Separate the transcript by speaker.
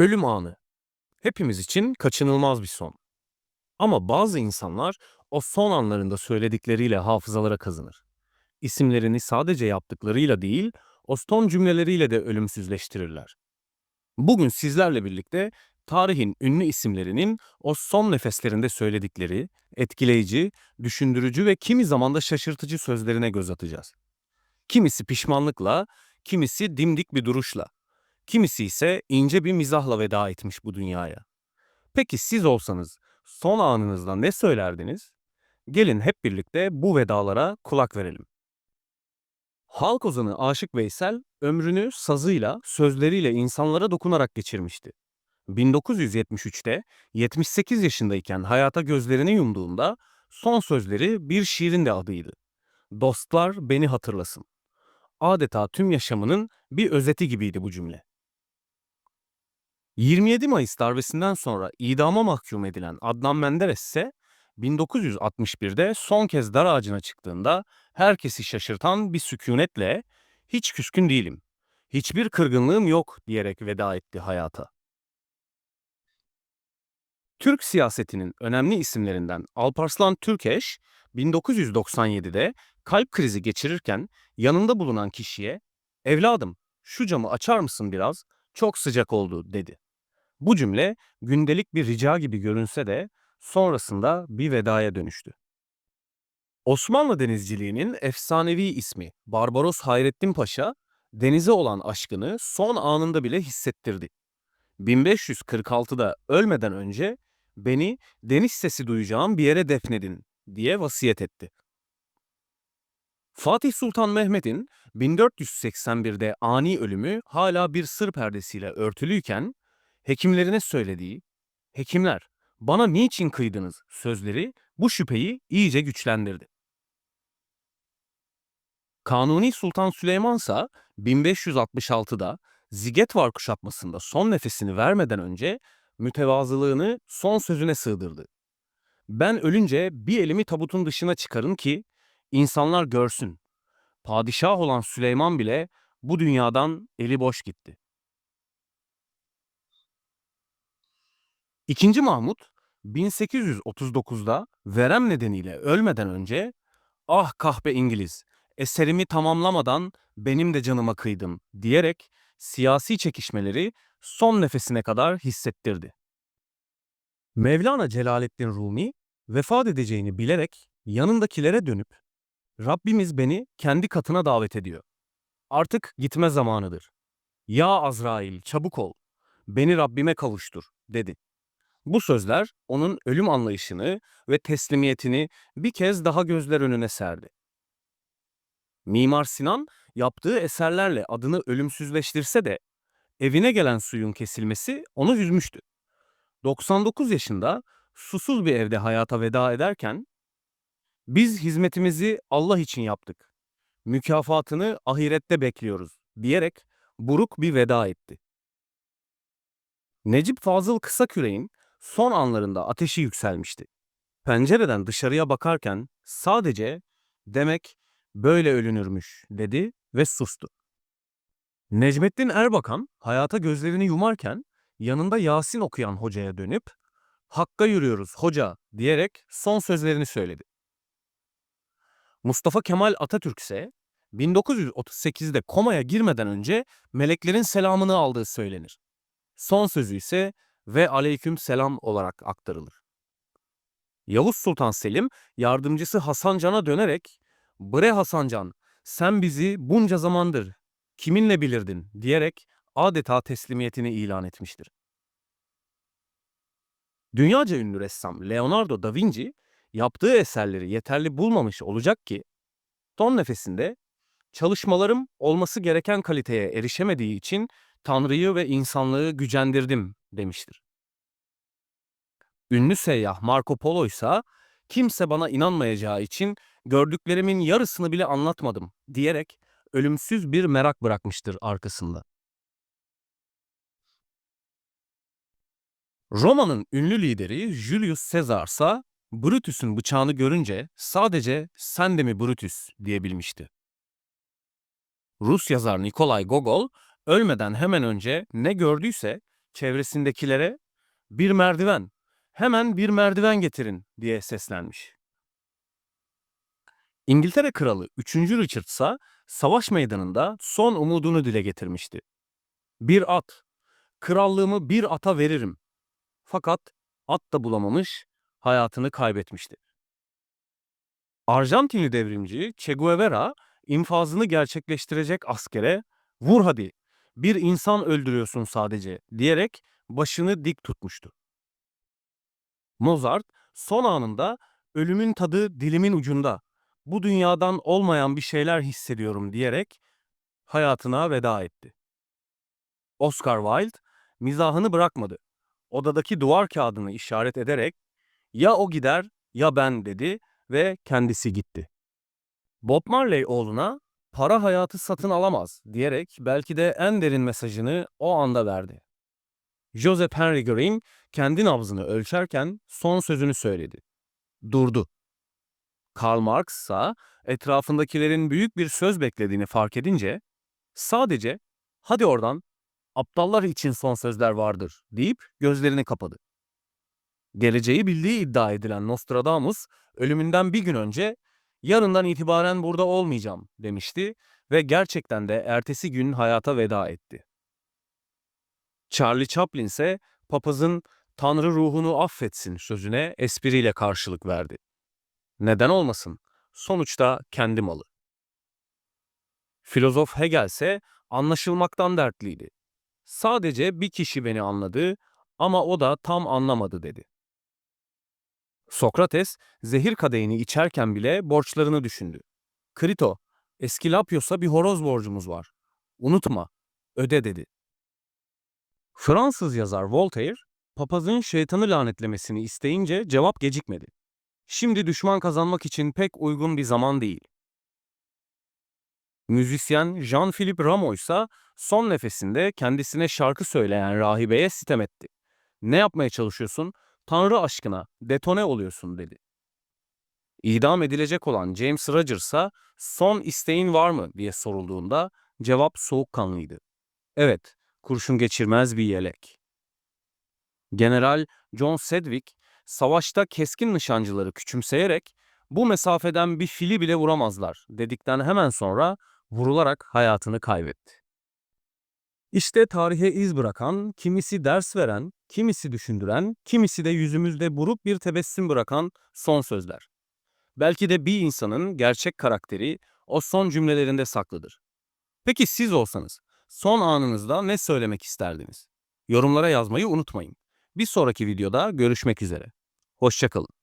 Speaker 1: Ölüm anı. Hepimiz için kaçınılmaz bir son. Ama bazı insanlar o son anlarında söyledikleriyle hafızalara kazınır. İsimlerini sadece yaptıklarıyla değil, o son cümleleriyle de ölümsüzleştirirler. Bugün sizlerle birlikte tarihin ünlü isimlerinin o son nefeslerinde söyledikleri, etkileyici, düşündürücü ve kimi zaman da şaşırtıcı sözlerine göz atacağız. Kimisi pişmanlıkla, kimisi dimdik bir duruşla. Kimisi ise ince bir mizahla veda etmiş bu dünyaya. Peki siz olsanız son anınızda ne söylerdiniz? Gelin hep birlikte bu vedalara kulak verelim. Halk ozanı Aşık Veysel ömrünü sazıyla, sözleriyle insanlara dokunarak geçirmişti. 1973'te 78 yaşındayken hayata gözlerini yumduğunda son sözleri bir şiirin de adıydı. Dostlar beni hatırlasın. Adeta tüm yaşamının bir özeti gibiydi bu cümle. 27 Mayıs darbesinden sonra idama mahkum edilen Adnan Menderes ise 1961'de son kez dar ağacına çıktığında herkesi şaşırtan bir sükunetle hiç küskün değilim, hiçbir kırgınlığım yok diyerek veda etti hayata. Türk siyasetinin önemli isimlerinden Alparslan Türkeş 1997'de kalp krizi geçirirken yanında bulunan kişiye "Evladım, şu camı açar mısın biraz? Çok sıcak oldu." dedi. Bu cümle gündelik bir rica gibi görünse de sonrasında bir vedaya dönüştü. Osmanlı denizciliğinin efsanevi ismi Barbaros Hayrettin Paşa, denize olan aşkını son anında bile hissettirdi. 1546'da ölmeden önce beni deniz sesi duyacağım bir yere defnedin diye vasiyet etti. Fatih Sultan Mehmet'in 1481'de ani ölümü hala bir sır perdesiyle örtülüyken hekimlerine söylediği "Hekimler, bana niçin kıydınız?" sözleri bu şüpheyi iyice güçlendirdi. Kanuni Sultan Süleyman ise 1566'da Zigetvar kuşatmasında son nefesini vermeden önce mütevazılığını son sözüne sığdırdı. Ben ölünce bir elimi tabutun dışına çıkarın ki insanlar görsün. Padişah olan Süleyman bile bu dünyadan eli boş gitti. İkinci Mahmut 1839'da verem nedeniyle ölmeden önce "Ah kahpe İngiliz, eserimi tamamlamadan benim de canıma kıydın." diyerek siyasi çekişmeleri son nefesine kadar hissettirdi. Mevlana Celaleddin Rumi vefat edeceğini bilerek yanındakilere dönüp Rabbimiz beni kendi katına davet ediyor. Artık gitme zamanıdır. Ya Azrail çabuk ol. Beni Rabbime kavuştur dedi. Bu sözler onun ölüm anlayışını ve teslimiyetini bir kez daha gözler önüne serdi. Mimar Sinan yaptığı eserlerle adını ölümsüzleştirse de evine gelen suyun kesilmesi onu üzmüştü. 99 yaşında susuz bir evde hayata veda ederken biz hizmetimizi Allah için yaptık. Mükafatını ahirette bekliyoruz diyerek buruk bir veda etti. Necip Fazıl Kısaküre'in son anlarında ateşi yükselmişti. Pencereden dışarıya bakarken sadece demek böyle ölünürmüş dedi ve sustu. Necmettin Erbakan hayata gözlerini yumarken yanında Yasin okuyan hocaya dönüp Hakka yürüyoruz hoca diyerek son sözlerini söyledi. Mustafa Kemal Atatürk ise 1938'de komaya girmeden önce meleklerin selamını aldığı söylenir. Son sözü ise ve aleyküm selam olarak aktarılır. Yavuz Sultan Selim yardımcısı Hasan Can'a dönerek "Bre Hasan Can, sen bizi bunca zamandır kiminle bilirdin?" diyerek adeta teslimiyetini ilan etmiştir. Dünyaca ünlü ressam Leonardo da Vinci yaptığı eserleri yeterli bulmamış olacak ki son nefesinde çalışmalarım olması gereken kaliteye erişemediği için Tanrı'yı ve insanlığı gücendirdim demiştir. Ünlü seyyah Marco Polo ise kimse bana inanmayacağı için gördüklerimin yarısını bile anlatmadım diyerek ölümsüz bir merak bırakmıştır arkasında. Roma'nın ünlü lideri Julius Caesar ise Brutus'un bıçağını görünce sadece sen de mi Brutus diyebilmişti. Rus yazar Nikolay Gogol ölmeden hemen önce ne gördüyse çevresindekilere bir merdiven, hemen bir merdiven getirin diye seslenmiş. İngiltere Kralı 3. Richard ise savaş meydanında son umudunu dile getirmişti. Bir at, krallığımı bir ata veririm. Fakat at da bulamamış, hayatını kaybetmişti. Arjantinli devrimci Che Guevara infazını gerçekleştirecek askere vur hadi bir insan öldürüyorsun sadece diyerek başını dik tutmuştu. Mozart son anında ölümün tadı dilimin ucunda bu dünyadan olmayan bir şeyler hissediyorum diyerek hayatına veda etti. Oscar Wilde mizahını bırakmadı. Odadaki duvar kağıdını işaret ederek ya o gider ya ben dedi ve kendisi gitti. Bob Marley oğluna para hayatı satın alamaz diyerek belki de en derin mesajını o anda verdi. Joseph Henry Green kendi nabzını ölçerken son sözünü söyledi. Durdu. Karl Marx ise etrafındakilerin büyük bir söz beklediğini fark edince sadece hadi oradan aptallar için son sözler vardır deyip gözlerini kapadı. Geleceği bildiği iddia edilen Nostradamus ölümünden bir gün önce yarından itibaren burada olmayacağım demişti ve gerçekten de ertesi gün hayata veda etti. Charlie Chaplin ise papazın Tanrı ruhunu affetsin sözüne espriyle karşılık verdi. Neden olmasın? Sonuçta kendi malı. Filozof Hegel ise anlaşılmaktan dertliydi. Sadece bir kişi beni anladı ama o da tam anlamadı dedi. Sokrates zehir kadehini içerken bile borçlarını düşündü. Krito, eski Lapyos'a bir horoz borcumuz var. Unutma, öde dedi. Fransız yazar Voltaire, papazın şeytanı lanetlemesini isteyince cevap gecikmedi. Şimdi düşman kazanmak için pek uygun bir zaman değil. Müzisyen Jean-Philippe Rameau ise son nefesinde kendisine şarkı söyleyen rahibeye sitem etti. Ne yapmaya çalışıyorsun? Tanrı aşkına detone oluyorsun dedi. İdam edilecek olan James Rogers'a son isteğin var mı diye sorulduğunda cevap soğukkanlıydı. Evet, kurşun geçirmez bir yelek. General John Sedgwick savaşta keskin nişancıları küçümseyerek bu mesafeden bir fili bile vuramazlar dedikten hemen sonra vurularak hayatını kaybetti. İşte tarihe iz bırakan, kimisi ders veren, kimisi düşündüren, kimisi de yüzümüzde buruk bir tebessüm bırakan son sözler. Belki de bir insanın gerçek karakteri o son cümlelerinde saklıdır. Peki siz olsanız son anınızda ne söylemek isterdiniz? Yorumlara yazmayı unutmayın. Bir sonraki videoda görüşmek üzere. Hoşçakalın.